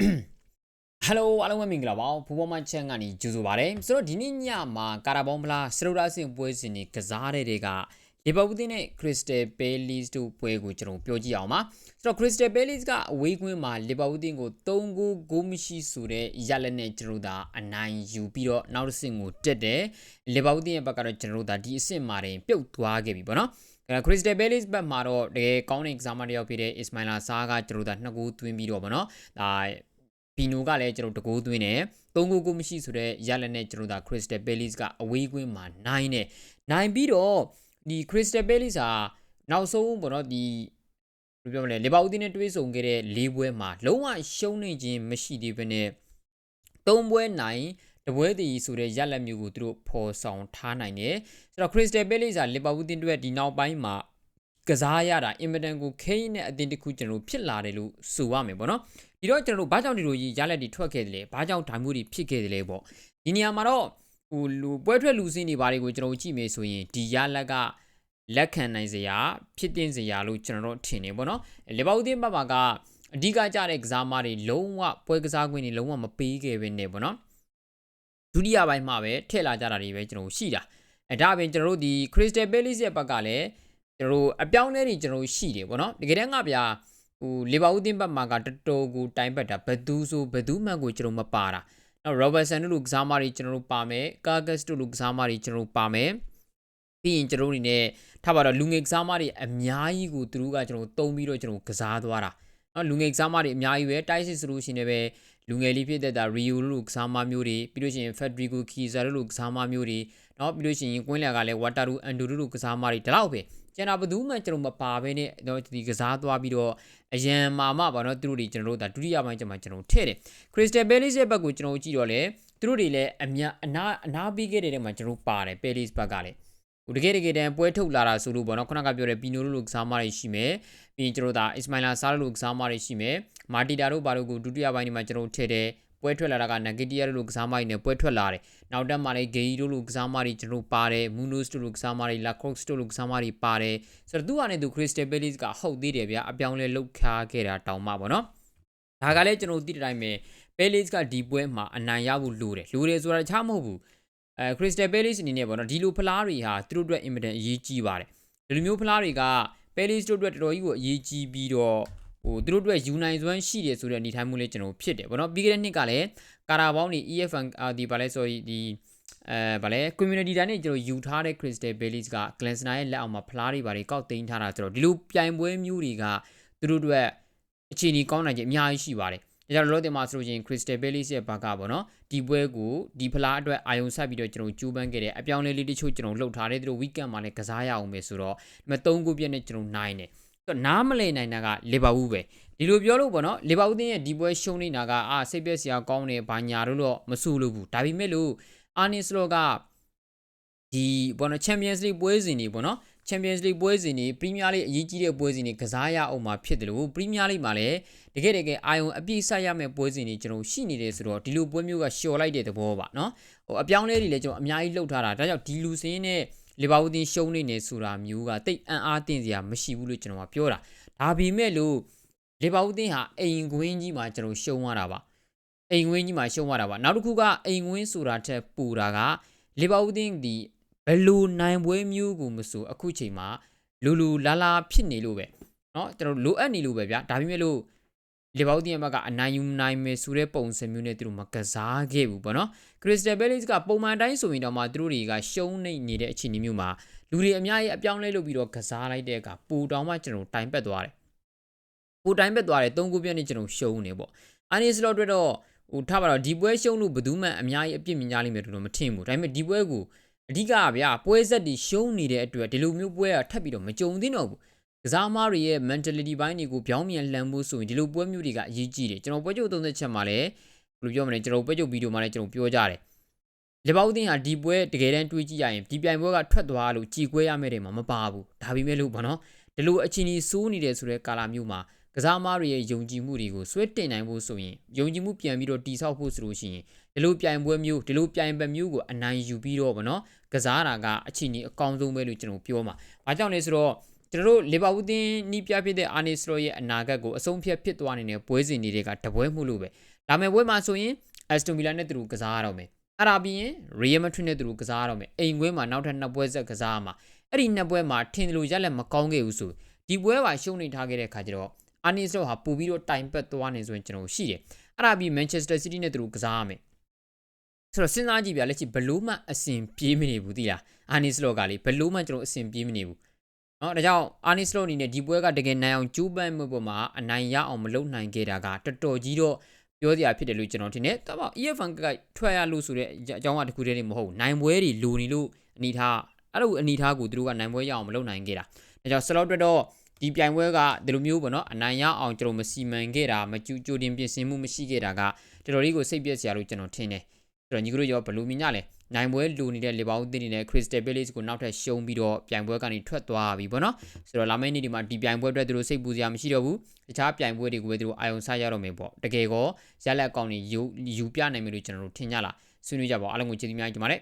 ဟယ်လိုအားလုံးပဲမင်္ဂလာပါဘူဘောမန်ချန်ကနေကြိုဆိုပါရစေဆိုတော့ဒီနေ့ညမှာကာရာဘောင်ဖလားစရိုဒါစင်ပွဲစဉ်တွေကစားတဲ့တွေကလီဗာပူးတင်းနဲ့ခရစ္စတယ်ပဲလီစ်တို့ပွဲကိုကျွန်တော်ပြောကြည့်အောင်ပါဆိုတော့ခရစ္စတယ်ပဲလီစ်ကအဝေးကွင်းမှာလီဗာပူးတင်းကို3ဂိုးဂိုးမရှိဆိုတဲ့ရလက်နဲ့ကျွန်တော်တို့အနိုင်ယူပြီးတော့နောက်တစ်ဆင့်ကိုတက်တယ်လီဗာပူးတင်းရဲ့ဘက်ကတော့ကျွန်တော်တို့ဒီအဆင့်မှာတင်ပြုတ်သွားခဲ့ပြီပေါ့နော်ခရစ္စတယ်ဘဲလစ်ဘက်မှာတော့တကယ်ကောင်းတဲ့ exam တယောက်ဖြစ်တဲ့အစ္စမိုင်လာဆာကကျွန်တော်တို့နှစ်ကူသွင်းပြီးတော့ဗောနော်ဒါ ဘီနိုကလည်းကျွန်တော်တကူသွင်းတယ်သုံးကူကူမရှိဆိုတော့ရလက်နဲ့ကျွန်တော်ဒါ Crystal Palace ကအဝေးကွင်းမှာနိုင်တယ်နိုင်ပြီးတော့ဒီ Crystal Palace ဟာနောက်ဆုံးဗောနော်ဒီဘယ်လိုပြောမလဲလေဘာဦးတင်းနဲ့တွေးဆုံခဲ့တဲ့၄ပွဲမှာလုံးဝရှုံးနေခြင်းမရှိသေးဘဲနဲ့၃ပွဲနိုင်တပွဲတည်ဆိုတဲ့ရလက်မျိုးကိုသူတို့ဖော်ဆောင်ထားနိုင်တယ်ဆိုတော့ Crystal Palace ကလီဗာပူးတင်းတွေဒီနောက်ပိုင်းမှာ ကစားရတာအင်မတန်ကိုခိန်းနဲ့အတင်းတစ်ခုကျွန်တော်ဖြစ်လာတယ်လို့ဆိုရမယ်ပေါ့နော်ဒီတော့ကျွန်တော်တို့ဘာကြောင့်ဒီလိုကြီးရလက်တွေထွက်ခဲ့တယ်လဲဘာကြောင့်ဓာတ်မှုတွေဖြစ်ခဲ့တယ်လဲပေါ့ဒီနေရာမှာတော့ဟိုလူပွဲထွက်လူစင်းတွေဘာတွေကိုကျွန်တော်ကြည့်မယ်ဆိုရင်ဒီရလက်ကလက်ခံနိုင်စရာဖြစ်တင်စရာလို့ကျွန်တော်တို့ထင်နေပေါ့နော်လေဘာဦးတင်းဘက်မှာကအဓိကကြတဲ့ကစားမတွေလုံးဝပွဲကစားခွင့်တွေလုံးဝမပေးခဲ့ဘဲနဲ့ပေါ့နော်ဒုတိယပိုင်းမှာပဲထည့်လာကြတာတွေပဲကျွန်တော်ရှိတာအဲဒါအပြင်ကျွန်တော်တို့ဒီ Crystal Palace ရဲ့ဘက်ကလည်း ကျွန်တော်တို့အပြောင်းလဲတွေကျွန်တော်ရှိတယ်ပေါ့နော်တကယ်တမ်းကဗျာဟိုလေဘာဦးတင်းဘက်မှာကတော်တော်ကိုတိုင်ပတ်တာဘသူဆိုဘသူမှန်ကိုကျွန်တော်မပါတာနော် Robertson တို့လူကစားမတွေကျွန်တော်တို့ပါမယ် Carcass တို့လူကစားမတွေကျွန်တော်တို့ပါမယ်ပြီးရင်ကျွန်တော်တို့အနေနဲ့ထားပါတော့လူငယ်ကစားမတွေအများကြီးကိုသူတို့ကကျွန်တော်တုံးပြီးတော့ကျွန်တော်ကစားသွားတာနော်လူငယ်ကစားမတွေအများကြီးပဲတိုက်စစ်ဆိုလို့ရှိနေပဲလူငယ်လေးဖြစ်တဲ့ဒါ Rio လို့ကစားမမျိုးတွေပြီးလို့ရှိရင် Federico Chiesa လို့ကစားမမျိုးတွေနော်ပြီးလို့ရှိရင်ကွင်းလျာကလည်း Wataru Anduru လို့ကစားမတွေဒီလောက်ပဲကျွန်တော်ဘယ်သူမှကျွန်တော်မပါဘဲနဲ့တော့ဒီကစားသွားပြီးတော့အရန်မာမပါတော့သူတို့တွေကျွန်တော်တို့ဒါဒုတိယပိုင်းကျမှကျွန်တော်ထည့်တယ် Crystal Palace ရဲ့ဘက်ကိုကျွန်တော်ကြည့်တော့လေသူတို့တွေလည်းအများအနာအနာပြီးခဲ့တဲ့ထဲမှာကျွန်တော်ပါတယ် Palace ဘက်ကလည်းဟိုတကယ်တကယ်တမ်းပွဲထုတ်လာတာဆိုလို့ပေါ့နော်ခုနကပြောတဲ့ပီနိုလို့ကစားမတွေရှိမယ်ပြီးရင်ကျွန်တော်ဒါအစ္စမိုင်လာဆာလို့ကစားမတွေရှိမယ်မာတီတာတို့ဘာလို့ကိုဒုတိယပိုင်းဒီမှာကျွန်တော်ထည့်တယ် ပွဲထွက်လာတာကနဂီတီယာတို့လိုကစားမတွေနဲ့ပွဲထွက်လာတယ်။နောက်တက်မှာလည်းဂေဂျီတို့လိုကစားမတွေကျွန်တော်ပါတယ်။မူနိုစ်တို့လိုကစားမတွေလာကော့စ်တို့လိုကစားမတွေပါတယ်။ဆိုတော့သူကလည်းသူခရစ္စတယ်ဘယ်လစ်ကဟုတ်သေးတယ်ဗျာအပြောင်းလဲလောက်ခါခဲ့တာတောင်မှပေါ့နော်။ဒါကလည်းကျွန်တော်သိတဲ့အတိုင်းပဲဘယ်လစ်ကဒီပွဲမှာအနိုင်ရဖို့လိုတယ်။လိုတယ်ဆိုတာတခြားမဟုတ်ဘူး။အဲခရစ္စတယ်ဘယ်လစ်အနေနဲ့ပေါ့နော်ဒီလိုဖလားတွေဟာသူတို့အတွက်အင်မတန်အရေးကြီးပါတယ်။ဒီလိုမျိုးဖလားတွေကဘယ်လစ်တို့အတွက်တော်တော်ကြီးကိုအရေးကြီးပြီးတော့ ဟိုသူတို့အတွက်ယူနိုင်စွမ်းရှိတယ်ဆိုတဲ့အနေထိုင်မှုလေးကျွန်တော်ဖြစ်တယ်ဗောနော်ပြီးခဲ့တဲ့နှစ်ကလည်းကာရာဘောင်းနေ EFN ဒီဗာလဲဆိုဒီအဲဗာလဲ community တိုင်းနဲ့ကျွန်တော်ယူထားတဲ့ Crystal Bellies က Glansner ရဲ့လက်အောက်မှာဖလားတွေဗာတွေကောက်သိမ်းထားတာဆိုတော့ဒီလိုပြိုင်ပွဲမျိုးတွေကသူတို့အတွက်အခြေအနေကောင်းနိုင်ခြင်းအများကြီးရှိပါတယ်ဒါကြောင့်လောတင်မှာဆိုလို့ချင်း Crystal Palace ရဲ့ဘာကပေါ့နော်ဒီပွဲကိုဒီဖလားအတွက်အာယုံဆက်ပြီးတော့ကျွန်တော်ကြိုးပမ်းခဲ့တယ်အပြောင်းလဲလေးတချို့ကျွန်တော်လှုပ်ထားတယ်သူတို့ weekend မှာလည်းကစားရအောင်ပဲဆိုတော့ဒီမှာ3ခုပြည့်နဲ့ကျွန်တော်နိုင်တယ် ဆိုတော့နားမလည်နိုင်တာကလီဗာပူးပဲဒီလိုပြောလို့ပေါ့နော်လီဗာပူးတင်းရဲ့ဒီပွဲရှုံးနေတာကအာစိတ်ပြက်စရာကောင်းတယ်ဘာညာတို့တော့မဆူလို့ဘူးဒါပေမဲ့လို့အာနီစလော့ကဒီပေါ့နော်ချန်ပီယံစ်လိပွဲစဉ်တွေပေါ့နော်ချန်ပီယံစ်လိပွဲစဉ်တွေပရီးမီးယားလိအရေးကြီးတဲ့ပွဲစဉ်တွေကစားရအောင်မှာဖြစ်တယ်လို့ပရီးမီးယားလိမှာလည်းတကယ်တကယ်အာယုံအပြည့်ဆက်ရမယ့်ပွဲစဉ်တွေကျွန်တော်ရှိနေတယ်ဆိုတော့ဒီလိုပွဲမျိုးကလျှော်လိုက်တဲ့သဘောပါနော်ဟိုအပြောင်းလဲတွေလည်းကျွန်တော်အများကြီးလှုပ်ထားတာဒါကြောင့်ဒီလူစင်းနဲ့ လီဗာပူးတင်းရှုံးနေနေဆိုတာမျိုးကတိတ်အံ့အားတင်စရာမရှိဘူးလို့ကျွန်တော်ကပြောတာဒါပေမဲ့လို့လီဗာပူးတင်းဟာအိမ်ကွင်းကြီးမှာကျွန်တော်ရှုံးရတာပါအိမ်ကွင်းကြီးမှာရှုံးရတာပါနောက်တစ်ခုကအိမ်ကွင်းဆိုတာထက်ပူတာကလီဗာပူးတင်းဒီဘယ်လိုနိုင်ပွဲမျိုးကိုမဆိုအခုချိန်မှာလူလူလာလာဖြစ်နေလို့ပဲเนาะကျွန်တော်လိုအပ်နေလို့ပဲဗျာဒါပေမဲ့လို့ လီဗာပူးတင်းရဲ့ဘက်ကအနိုင်ယူနိုင်မယ်ဆိုတဲ့ပုံစံမျိုးနဲ့သူတို့မကစားခဲ့ဘူးပေါ့နော်ခရစ္စတယ်ဘဲလစ်ကပုံမှန်တိုင်းဆိုရင်တော့မှသူတို့တွေကရှုံးနေနေတဲ့အခြေအနေမျိုးမှာလူတွေအများကြီးအပြောင်းလဲလုပ်ပြီးတော့ကစားလိုက်တဲ့အခါပူတောင်မှကျွန်တော်တိုင်ပက်သွားတယ်ပူတိုင်ပက်သွားတယ်သုံးခုပြည့်နေကျွန်တော်ရှုံးနေပေါ့အာနီစလော့အတွက်တော့ဟိုထားပါတော့ဒီပွဲရှုံးလို့ဘယ်သူမှအများကြီးအပြစ်မြင်ကြလိမ့်မယ်လို့မထင်ဘူးဒါပေမဲ့ဒီပွဲကိုအဓိကဗျာပွဲဆက်တွေရှုံးနေတဲ့အတွက်ဒီလိုမျိုးပွဲကထပ်ပြီးတော့မကြုံသင့်တော့ဘူး ကစားသမားတွေရဲ့ mentality ဘိုင်းတွေကိုပြောင်းပြန်လှန်ဖို့ဆိုရင်ဒီလိုပွဲမျိုးတွေကအရေးကြီးတယ်ကျွန်တော်ပွဲချုပ်သုံးသက်ချက်မှာလည်းဘယ်လိုပြောမလဲကျွန်တော်ပွဲချုပ်ဗီဒီယိုမှာလည်းကျွန်တော်ပြောကြတယ်လေဘောက်တင်ဟာဒီပွဲတကယ်တမ်းတွေးကြည့်ရရင်ဒီပြိုင်ပွဲကထွက်သွားလို့ကြည်ကွဲရမယ့်တယ်မှာမပါဘူးဒါပေမဲ့လို့ဘောနော်ဒီလိုအချင်းကြီးစိုးနေတယ်ဆိုတဲ့ကာလာမျိုးမှာကစားသမားတွေရဲ့ယုံကြည်မှုတွေကိုဆွဲတင်နိုင်ဖို့ဆိုရင်ယုံကြည်မှုပြန်ပြီးတော့တိဆောက်ဖို့ဆိုလို့ရှိရင်ဒီလိုပြိုင်ပွဲမျိုးဒီလိုပြိုင်ပွဲမျိုးကိုအနိုင်ယူပြီးတော့ဗောနော်ကစားတာကအချင်းကြီးအကောင်းဆုံးပဲလို့ကျွန်တော်ပြောမှာ။ဘာကြောင့်လဲဆိုတော့ ကျွန်တော်တို့လီဗာပူးသင်းနီးပြဖြစ်တဲ့အာနီစလိုရဲ့အနာဂတ်ကိုအဆုံးဖြတ်ဖြစ်သွားနေတဲ့ပွဲစဉ်တွေကတပွဲမှုလို့ပဲဒါမဲ့ပွဲမှာဆိုရင်အက်စတိုမီလာနဲ့သူတို့ကစားရတော့မယ်အဲ့ဒါပြီးရင်ရီယယ်မက်ဒရစ်နဲ့သူတို့ကစားရတော့မယ်အိမ်ခွဲမှာနောက်ထပ်နှစ်ပွဲဆက်ကစားရမှာအဲ့ဒီနှစ်ပွဲမှာထင်တယ်လို့ရက်လက်မကောင်းခဲ့ဘူးဆိုဒီပွဲပါရှုံးနေထားခဲ့တဲ့ခါကျတော့အာနီစလိုဟာပူပြီးတော့တိုင်ပတ်သွားနေဆိုရင်ကျွန်တော်ရှိတယ်အဲ့ဒါပြီးမန်ချက်စတာစီးတီးနဲ့သူတို့ကစားရမယ်ဆိုတော့စဉ်းစားကြည့်ဗျာလက်ရှိဘလို့မှအဆင်ပြေးမနေဘူးသိလားအာနီစလော့ကလေဘလို့မှကျွန်တော်အဆင်ပြေးမနေဘူး နော်ဒါကြောင့်အာနီစလိုအနေနဲ့ဒီပွဲကတကယ်နိုင်အောင်ကျူးပန်းမှုပေါ်မှာအနိုင်ရအောင်မလုပ်နိုင်ခဲ့တာကတော်တော်ကြီးတော့ပြောစရာဖြစ်တယ်လို့ကျွန်တော်ထင်တယ်။ဒါပေမဲ့ EFN ကထွက်ရလို့ဆိုတဲ့အကြောင်းအရာတစ်ခုတည်းနေမဟုတ်နိုင်ပွဲတွေလိုနေလို့အနေထားအဲ့လိုအနေထားကိုသူတို့ကနိုင်ပွဲရအောင်မလုပ်နိုင်ခဲ့တာ။ဒါကြောင့် slot အတွက်တော့ဒီပြိုင်ပွဲကဒီလိုမျိုးပေါ့နော်အနိုင်ရအောင်ကျွန်တော်မစီမံခဲ့တာမကြူကြိုတင်ပြင်ဆင်မှုမရှိခဲ့တာကတော်တော်လေးကိုစိတ်ပျက်စရာလို့ကျွန်တော်ထင်တယ်။အဲ့တော့ညီကတို့ရောဘယ်လိုမြင်ကြလဲ။ နိုင်ပွဲလူနေတဲ့လီဗာပူးတင်းနေတဲ့ Crystal Palace ကိုနောက်ထပ်ရှုံးပြီးတော့ပြိုင်ပွဲကနေထွက်သွားပြီပေါ့နော်ဆိုတော့လာမယ့်နေ့ဒီမှာဒီပြိုင်ပွဲအတွက်သူတို့စိတ်ပူစရာမရှိတော့ဘူးတခြားပြိုင်ပွဲတွေကိုပဲသူတို့အာရုံစိုက်ရတော့မယ်ပေါ့တကယ်ကောရလက်အကောင့်တွေယူယူပြနိုင်မယ်လို့ကျွန်တော်တို့ထင်ကြလားဆွေးနွေးကြပါအားလုံးကိုကျေးဇူးများကြီးတင်ပါတယ်